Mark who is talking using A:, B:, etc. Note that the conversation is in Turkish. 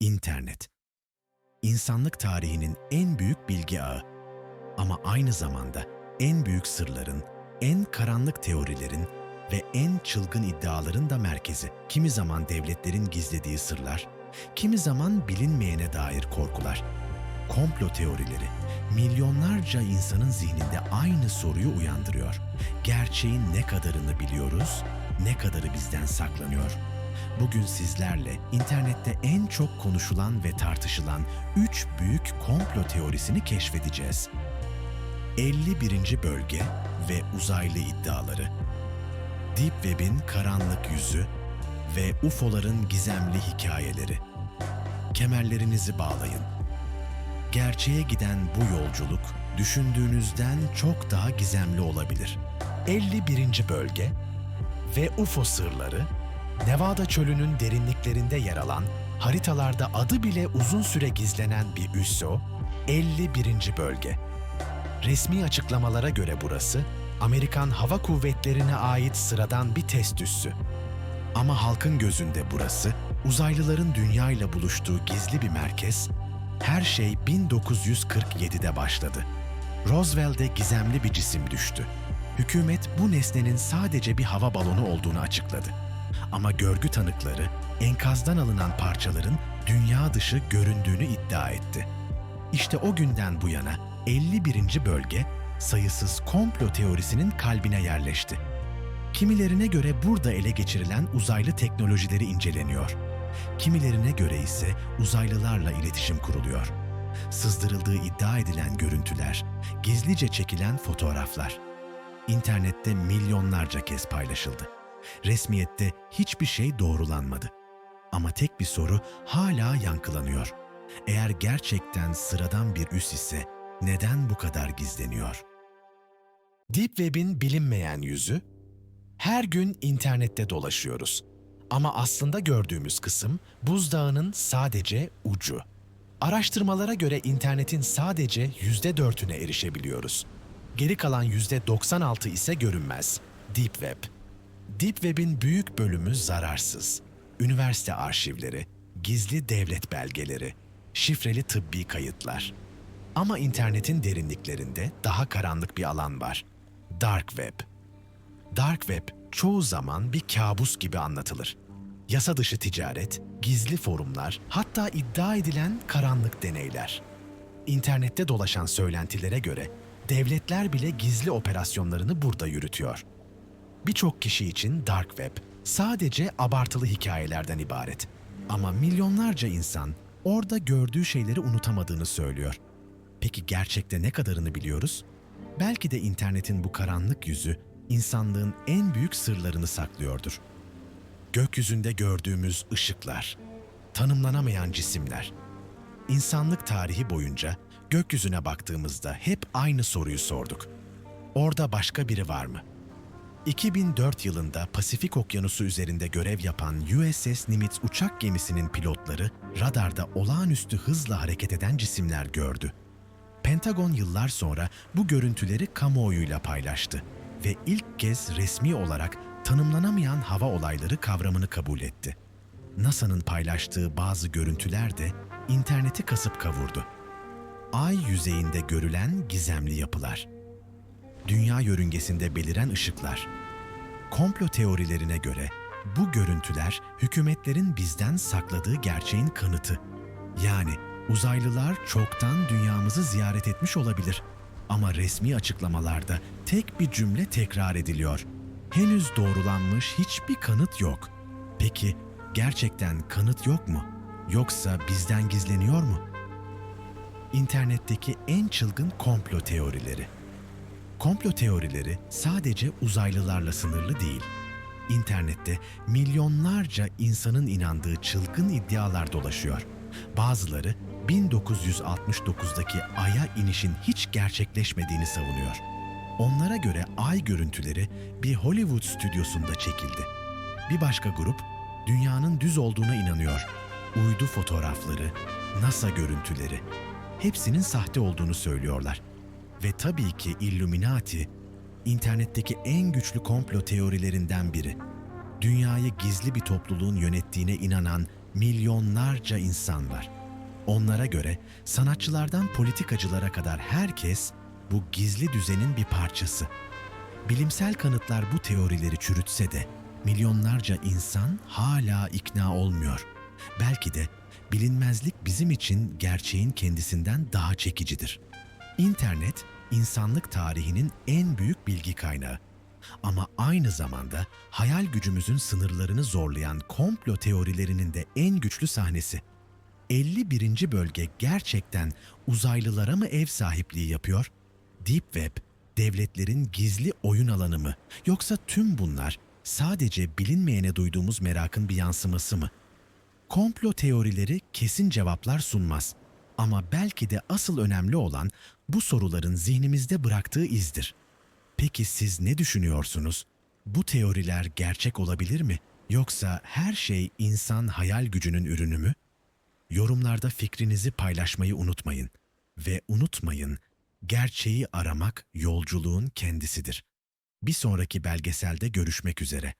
A: İnternet. İnsanlık tarihinin en büyük bilgi ağı ama aynı zamanda en büyük sırların, en karanlık teorilerin ve en çılgın iddiaların da merkezi. Kimi zaman devletlerin gizlediği sırlar, kimi zaman bilinmeyene dair korkular. Komplo teorileri milyonlarca insanın zihninde aynı soruyu uyandırıyor. Gerçeğin ne kadarını biliyoruz, ne kadarı bizden saklanıyor? Bugün sizlerle internette en çok konuşulan ve tartışılan üç büyük komplo teorisini keşfedeceğiz. 51. Bölge ve uzaylı iddiaları. Deep Web'in karanlık yüzü ve UFO'ların gizemli hikayeleri. Kemerlerinizi bağlayın. Gerçeğe giden bu yolculuk düşündüğünüzden çok daha gizemli olabilir. 51. Bölge ve UFO sırları Nevada çölünün derinliklerinde yer alan, haritalarda adı bile uzun süre gizlenen bir üsso, 51. bölge. Resmi açıklamalara göre burası, Amerikan Hava Kuvvetleri'ne ait sıradan bir test üssü. Ama halkın gözünde burası, uzaylıların dünyayla buluştuğu gizli bir merkez, her şey 1947'de başladı. Roosevelt'e gizemli bir cisim düştü. Hükümet bu nesnenin sadece bir hava balonu olduğunu açıkladı. Ama görgü tanıkları enkazdan alınan parçaların dünya dışı göründüğünü iddia etti. İşte o günden bu yana 51. bölge sayısız komplo teorisinin kalbine yerleşti. Kimilerine göre burada ele geçirilen uzaylı teknolojileri inceleniyor. Kimilerine göre ise uzaylılarla iletişim kuruluyor. Sızdırıldığı iddia edilen görüntüler, gizlice çekilen fotoğraflar internette milyonlarca kez paylaşıldı. Resmiyette hiçbir şey doğrulanmadı. Ama tek bir soru hala yankılanıyor. Eğer gerçekten sıradan bir üs ise neden bu kadar gizleniyor? Deep Web'in bilinmeyen yüzü, her gün internette dolaşıyoruz. Ama aslında gördüğümüz kısım buzdağının sadece ucu. Araştırmalara göre internetin sadece yüzde dörtüne erişebiliyoruz. Geri kalan yüzde 96 ise görünmez. Deep Web. Deep Web'in büyük bölümü zararsız. Üniversite arşivleri, gizli devlet belgeleri, şifreli tıbbi kayıtlar. Ama internetin derinliklerinde daha karanlık bir alan var. Dark Web. Dark Web çoğu zaman bir kabus gibi anlatılır. Yasa dışı ticaret, gizli forumlar, hatta iddia edilen karanlık deneyler. İnternette dolaşan söylentilere göre devletler bile gizli operasyonlarını burada yürütüyor. Birçok kişi için Dark Web sadece abartılı hikayelerden ibaret. Ama milyonlarca insan orada gördüğü şeyleri unutamadığını söylüyor. Peki gerçekte ne kadarını biliyoruz? Belki de internetin bu karanlık yüzü insanlığın en büyük sırlarını saklıyordur. Gökyüzünde gördüğümüz ışıklar, tanımlanamayan cisimler. İnsanlık tarihi boyunca gökyüzüne baktığımızda hep aynı soruyu sorduk. Orada başka biri var mı? 2004 yılında Pasifik Okyanusu üzerinde görev yapan USS Nimitz uçak gemisinin pilotları radarda olağanüstü hızla hareket eden cisimler gördü. Pentagon yıllar sonra bu görüntüleri kamuoyuyla paylaştı ve ilk kez resmi olarak tanımlanamayan hava olayları kavramını kabul etti. NASA'nın paylaştığı bazı görüntüler de interneti kasıp kavurdu. Ay yüzeyinde görülen gizemli yapılar. Dünya yörüngesinde beliren ışıklar. Komplo teorilerine göre bu görüntüler hükümetlerin bizden sakladığı gerçeğin kanıtı. Yani uzaylılar çoktan dünyamızı ziyaret etmiş olabilir. Ama resmi açıklamalarda tek bir cümle tekrar ediliyor. Henüz doğrulanmış hiçbir kanıt yok. Peki gerçekten kanıt yok mu? Yoksa bizden gizleniyor mu? İnternetteki en çılgın komplo teorileri. Komplo teorileri sadece uzaylılarla sınırlı değil. İnternette milyonlarca insanın inandığı çılgın iddialar dolaşıyor. Bazıları 1969'daki Ay'a inişin hiç gerçekleşmediğini savunuyor. Onlara göre Ay görüntüleri bir Hollywood stüdyosunda çekildi. Bir başka grup dünyanın düz olduğuna inanıyor. Uydu fotoğrafları, NASA görüntüleri hepsinin sahte olduğunu söylüyorlar. Ve tabii ki Illuminati, internetteki en güçlü komplo teorilerinden biri. Dünyayı gizli bir topluluğun yönettiğine inanan milyonlarca insan var. Onlara göre sanatçılardan politikacılara kadar herkes bu gizli düzenin bir parçası. Bilimsel kanıtlar bu teorileri çürütse de milyonlarca insan hala ikna olmuyor. Belki de bilinmezlik bizim için gerçeğin kendisinden daha çekicidir. İnternet, insanlık tarihinin en büyük bilgi kaynağı. Ama aynı zamanda hayal gücümüzün sınırlarını zorlayan komplo teorilerinin de en güçlü sahnesi. 51. bölge gerçekten uzaylılara mı ev sahipliği yapıyor? Deep Web, devletlerin gizli oyun alanı mı? Yoksa tüm bunlar sadece bilinmeyene duyduğumuz merakın bir yansıması mı? Komplo teorileri kesin cevaplar sunmaz. Ama belki de asıl önemli olan bu soruların zihnimizde bıraktığı izdir. Peki siz ne düşünüyorsunuz? Bu teoriler gerçek olabilir mi? Yoksa her şey insan hayal gücünün ürünü mü? Yorumlarda fikrinizi paylaşmayı unutmayın. Ve unutmayın, gerçeği aramak yolculuğun kendisidir. Bir sonraki belgeselde görüşmek üzere.